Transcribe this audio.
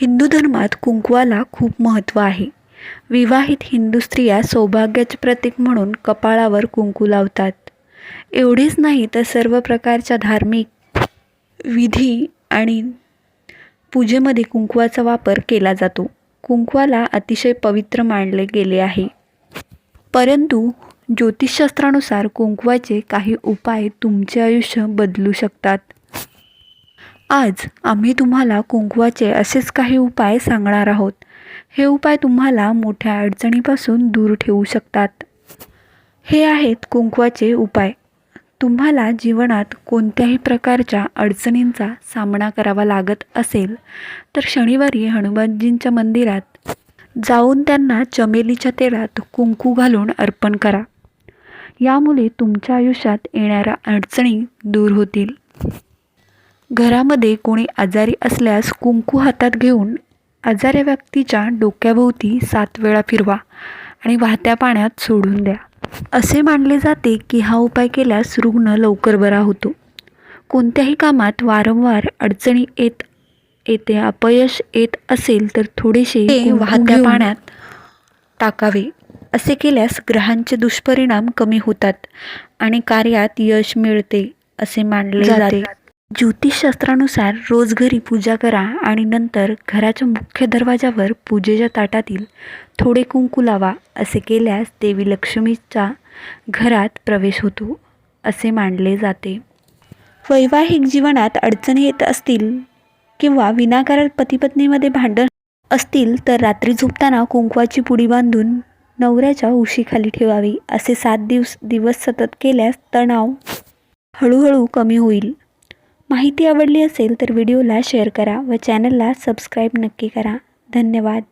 हिंदू धर्मात कुंकवाला खूप महत्त्व आहे. विवाहित हिंदू स्त्रिया सौभाग्याचे प्रतीक म्हणून कपाळावर कुंकू लावतात. एवढेच नाही तर सर्व प्रकारच्या धार्मिक विधी आणि पूजेमध्ये कुंकवाचा वापर केला जातो. कुंकवाला अतिशय पवित्र मानले गेले आहे. परंतु ज्योतिषशास्त्रानुसार कुंकवाचे काही उपाय तुमचे आयुष्य बदलू शकतात. आज आम्ही तुम्हाला कुंकवाचे असेच काही उपाय सांगणार आहोत. हे उपाय तुम्हाला मोठ्या अडचणीपासून दूर ठेवू शकतात. हे आहेत कुंकवाचे उपाय. तुम्हाला जीवनात कोणत्याही प्रकारच्या अडचणींचा सामना करावा लागत असेल तर शनिवारी हनुमानजींच्या मंदिरात जाऊन त्यांना चमेलीच्या तेलात कुंकू घालून अर्पण करा. यामुळे तुमच्या आयुष्यात येणाऱ्या अडचणी दूर होतील. घरामध्ये कोणी आजारी असल्यास कुंकू हातात घेऊन आजाऱ्या व्यक्तीच्या डोक्याभोवती सात वेळा फिरवा आणि वाहत्या पाण्यात सोडून द्या. असे मानले जाते की हा उपाय केल्यास रुग्ण लवकर बरा होतो. कोणत्याही कामात वारंवार अडचणी येत येते अपयश येत असेल तर थोडेसे वाहत्या पाण्यात टाकावे. असे केल्यास ग्रहांचे दुष्परिणाम कमी होतात आणि कार्यात यश मिळते असे मानले जाते. ज्योतिषशास्त्रानुसार रोज घरी पूजा करा आणि नंतर घराच्या मुख्य दरवाजावर पूजेच्या ताटातील थोडे कुंकू लावा असे केल्यास देवी लक्ष्मीचा घरात प्रवेश होतो असे मानले जाते. वैवाहिक जीवनात अडचणी येत असतील किंवा विनाकारण पतीपत्नीमध्ये भांडण असतील तर रात्री झोपताना कुंकवाची पुडी बांधून नवऱ्याच्या उशीखाली ठेवावी असे सात दिवस दिवस सतत केल्यास तणाव हळूहळू कमी होईल. माहिती आवडली असेल तर व्हिडिओला शेअर करा व चॅनलला सबस्क्राईब नक्की करा. धन्यवाद.